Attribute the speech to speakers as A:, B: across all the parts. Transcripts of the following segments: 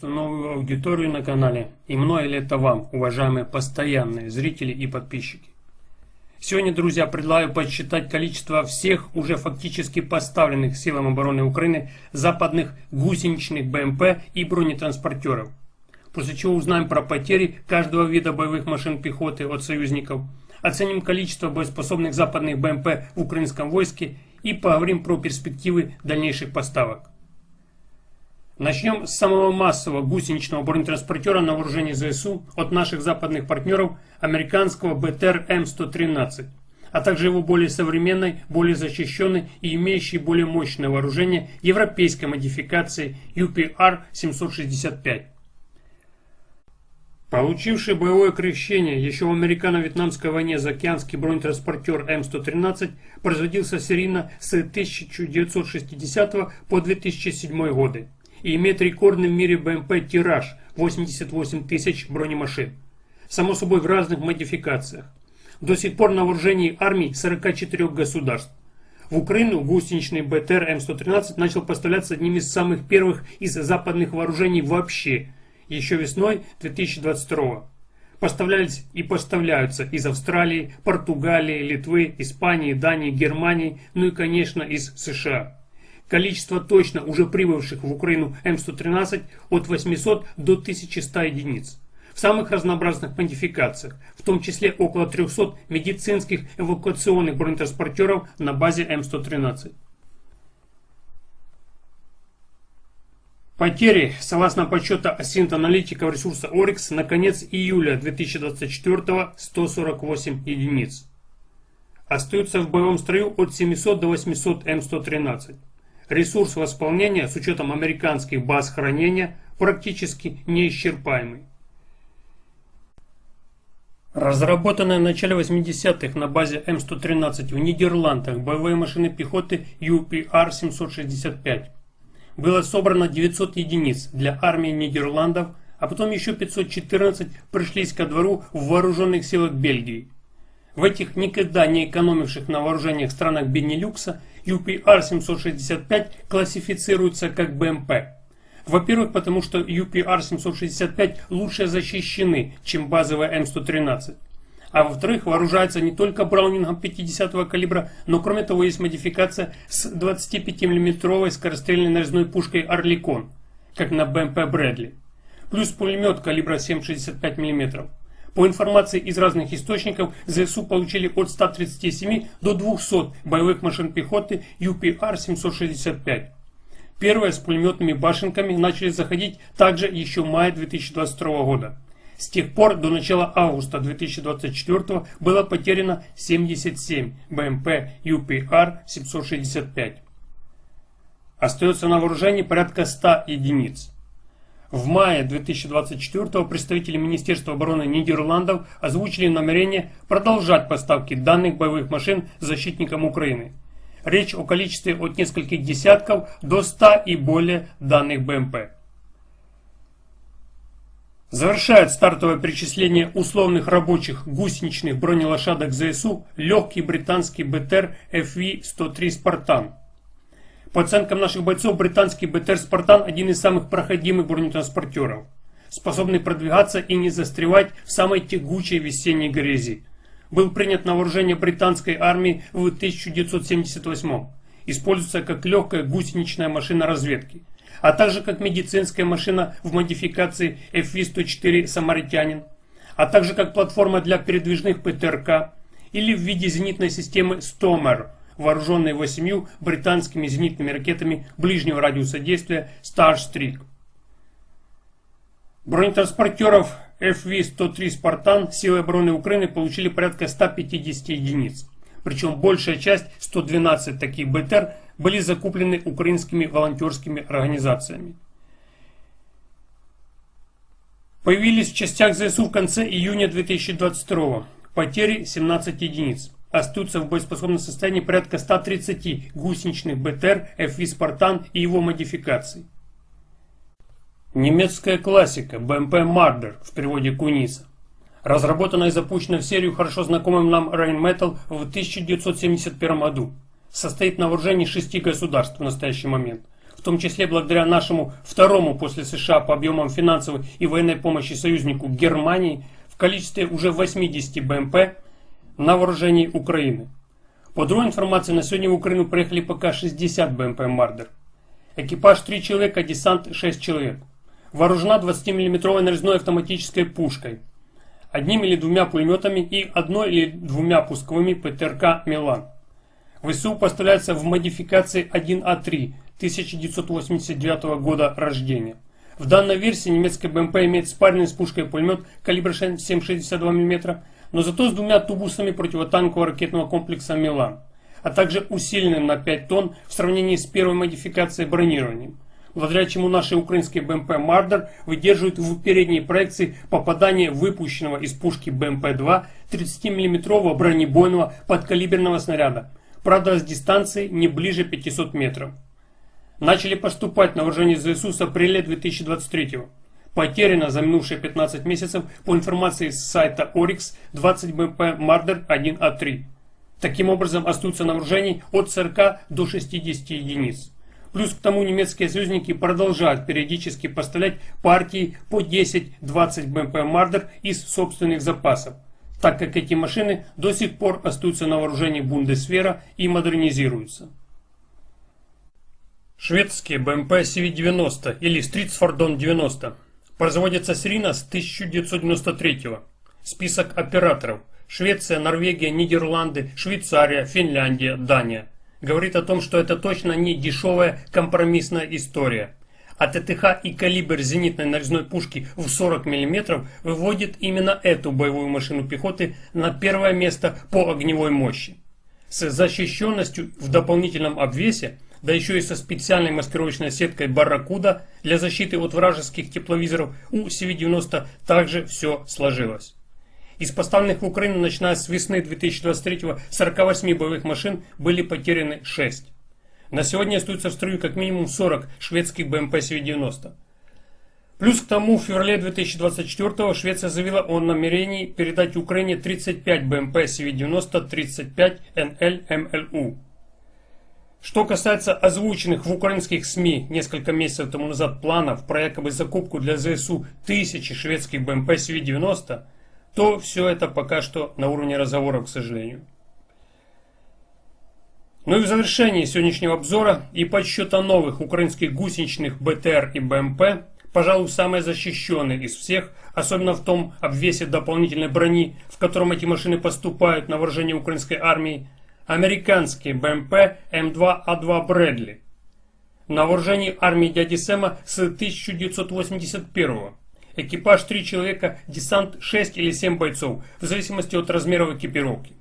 A: Приветствую новую аудиторию на канале и многое ли это вам, уважаемые постоянные зрители и подписчики. Сегодня, друзья, предлагаю подсчитать количество всех уже фактически поставленных силам обороны Украины западных гусеничных БМП и бронетранспортеров. После чего узнаем про потери каждого вида боевых машин пехоты от союзников, оценим количество боеспособных западных БМП в украинском войске и поговорим про перспективы дальнейших поставок. Начнем с самого массового гусеничного бронетранспортера на вооружении ЗСУ от наших западных партнеров американского БТР М113, а также его более современной, более защищенной и имеющей более мощное вооружение европейской модификации UPR-765. Получивший боевое крещение еще в американо-вьетнамской войне заокеанский бронетранспортер М113 производился серийно с 1960 по 2007 годы и имеет рекордный в мире БМП тираж 88 тысяч бронемашин. Само собой в разных модификациях. До сих пор на вооружении армий 44 государств. В Украину гусеничный БТР М113 начал поставляться одним из самых первых из западных вооружений вообще, еще весной 2022 Поставлялись и поставляются из Австралии, Португалии, Литвы, Испании, Дании, Германии, ну и, конечно, из США. Количество точно уже прибывших в Украину М113 от 800 до 1100 единиц. В самых разнообразных модификациях, в том числе около 300 медицинских эвакуационных бронетранспортеров на базе М113. Потери, согласно подсчету Асинт аналитиков ресурса Орикс, на конец июля 2024 148 единиц. Остаются в боевом строю от 700 до 800 М113. Ресурс восполнения с учетом американских баз хранения практически неисчерпаемый. Разработанная в начале 80-х на базе М113 в Нидерландах боевые машины пехоты UPR-765 было собрано 900 единиц для армии Нидерландов, а потом еще 514 пришлись ко двору в вооруженных силах Бельгии. В этих никогда не экономивших на вооружениях странах Бенилюкса UPR-765 классифицируется как БМП. Во-первых, потому что UPR-765 лучше защищены, чем базовая М113. А во-вторых, вооружается не только Браунингом 50-го калибра, но кроме того есть модификация с 25 миллиметровой скорострельной нарезной пушкой «Орликон», как на БМП «Брэдли». Плюс пулемет калибра 7,65 мм. По информации из разных источников, ЗСУ получили от 137 до 200 боевых машин пехоты UPR-765. Первые с пулеметными башенками начали заходить также еще в мае 2022 года. С тех пор до начала августа 2024 было потеряно 77 БМП UPR-765. Остается на вооружении порядка 100 единиц. В мае 2024 представители Министерства обороны Нидерландов озвучили намерение продолжать поставки данных боевых машин защитникам Украины. Речь о количестве от нескольких десятков до 100 и более данных БМП. Завершает стартовое перечисление условных рабочих гусеничных бронелошадок ЗСУ легкий британский БТР FV-103 «Спартан». По оценкам наших бойцов, британский БТР «Спартан» один из самых проходимых бронетранспортеров, способный продвигаться и не застревать в самой тягучей весенней грязи. Был принят на вооружение британской армии в 1978 Используется как легкая гусеничная машина разведки, а также как медицинская машина в модификации FV-104 «Самаритянин», а также как платформа для передвижных ПТРК или в виде зенитной системы «Стомер», вооруженной восемью британскими зенитными ракетами ближнего радиуса действия Starstreak. Бронетранспортеров FV-103 «Спартан» силы обороны Украины получили порядка 150 единиц. Причем большая часть, 112 таких БТР, были закуплены украинскими волонтерскими организациями. Появились в частях ЗСУ в конце июня 2022 Потери 17 единиц остаются в боеспособном состоянии порядка 130 гусеничных БТР FV «Спартан» и его модификаций. Немецкая классика БМП «Мардер» в переводе Куниса. Разработана и запущена в серию хорошо знакомым нам Rheinmetall в 1971 году. Состоит на вооружении шести государств в настоящий момент, в том числе благодаря нашему второму после США по объемам финансовой и военной помощи союзнику Германии в количестве уже 80 БМП на вооружении Украины. По другой информации, на сегодня в Украину приехали пока 60 БМП «Мардер». Экипаж 3 человека, десант 6 человек. Вооружена 20-мм нарезной автоматической пушкой, одним или двумя пулеметами и одной или двумя пусковыми ПТРК «Милан». ВСУ поставляется в модификации 1А3 1989 года рождения. В данной версии немецкая БМП имеет спаренный с пушкой пулемет калибра 7,62 мм, но зато с двумя тубусами противотанкового ракетного комплекса «Милан», а также усиленным на 5 тонн в сравнении с первой модификацией бронированием благодаря чему наши украинские БМП «Мардер» выдерживают в передней проекции попадание выпущенного из пушки БМП-2 30-мм бронебойного подкалиберного снаряда, правда с дистанции не ближе 500 метров. Начали поступать на вооружение ЗСУ с апреля 2023 Потеряно за минувшие 15 месяцев по информации с сайта Oryx 20 БМП «Мардер 1А3». Таким образом остаются на вооружении от 40 до 60 единиц. Плюс к тому немецкие союзники продолжают периодически поставлять партии по 10-20 БМП «Мардер» из собственных запасов, так как эти машины до сих пор остаются на вооружении Бундесвера и модернизируются. Шведские БМП CV-90 или Стритсфордон 90 производятся серийно с 1993 Список операторов Швеция, Норвегия, Нидерланды, Швейцария, Финляндия, Дания – говорит о том, что это точно не дешевая компромиссная история. А ТТХ и калибр зенитной нарезной пушки в 40 мм выводит именно эту боевую машину пехоты на первое место по огневой мощи. С защищенностью в дополнительном обвесе, да еще и со специальной маскировочной сеткой «Барракуда» для защиты от вражеских тепловизоров у CV-90 также все сложилось. Из поставленных в Украину, начиная с весны 2023 48 боевых машин были потеряны 6. На сегодня остаются в строю как минимум 40 шведских БМП СВ-90. Плюс к тому, в феврале 2024 Швеция заявила о намерении передать Украине 35 БМП СВ-90 35 НЛ МЛУ. Что касается озвученных в украинских СМИ несколько месяцев тому назад планов про якобы закупку для ЗСУ тысячи шведских БМП СВ-90, то все это пока что на уровне разговоров, к сожалению. Ну и в завершении сегодняшнего обзора и подсчета новых украинских гусеничных БТР и БМП, пожалуй, самые защищенные из всех, особенно в том обвесе дополнительной брони, в котором эти машины поступают на вооружение украинской армии, американские БМП М2А2 Брэдли. На вооружении армии дяди Сэма с 1981 года экипаж 3 человека, десант 6 или 7 бойцов, в зависимости от размеров экипировки.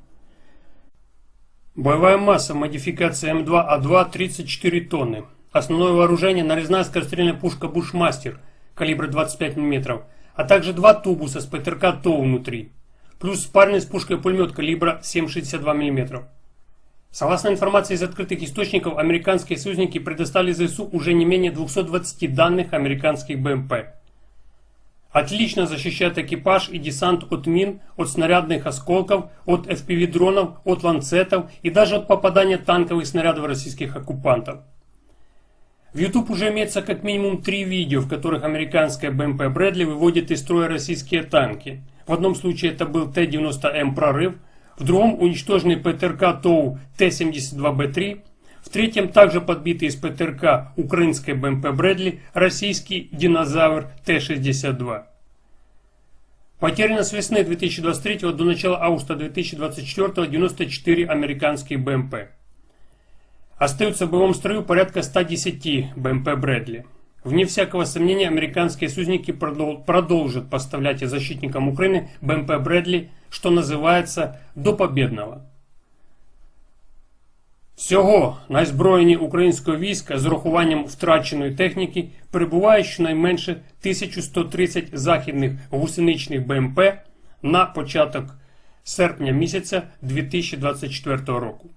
A: Боевая масса модификации М2А2 34 тонны. Основное вооружение нарезная скорострельная пушка Бушмастер калибра 25 мм, а также два тубуса с ПТРК ТОУ внутри, плюс спаренный с пушкой пулемет калибра 7,62 мм. Согласно информации из открытых источников, американские союзники предоставили ЗСУ уже не менее 220 данных американских БМП. Отлично защищает экипаж и десант от мин, от снарядных осколков, от FPV-дронов, от ланцетов и даже от попадания танковых снарядов российских оккупантов. В YouTube уже имеется как минимум три видео, в которых американская БМП Брэдли выводит из строя российские танки. В одном случае это был Т-90М «Прорыв», в другом уничтоженный ПТРК ТОУ Т-72Б3, в третьем также подбитый из ПТРК украинской БМП Брэдли российский динозавр Т-62. Потеряно с весны 2023 до начала августа 2024 94 американские БМП. Остаются в боевом строю порядка 110 БМП Брэдли. Вне всякого сомнения, американские союзники продолжат поставлять защитникам Украины БМП Брэдли, что называется, до победного. Всього на озброєнні українського війська з урахуванням втраченої техніки перебуває щонайменше 1130 західних гусеничних БМП на початок серпня місяця 2024 року.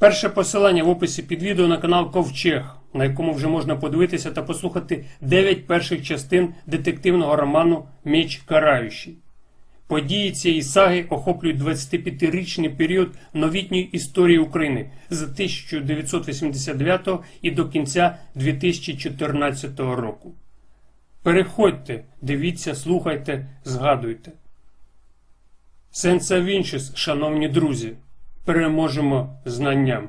A: Перше посилання в описі під відео на канал Ковчег, на якому вже можна подивитися та послухати 9 перших частин детективного роману Меч Караючий. Події цієї саги охоплюють 25-річний період новітньої історії України з 1989 і до кінця 2014 року. Переходьте, дивіться, слухайте, згадуйте. Сенса Вінчес, шановні друзі, переможемо знанням.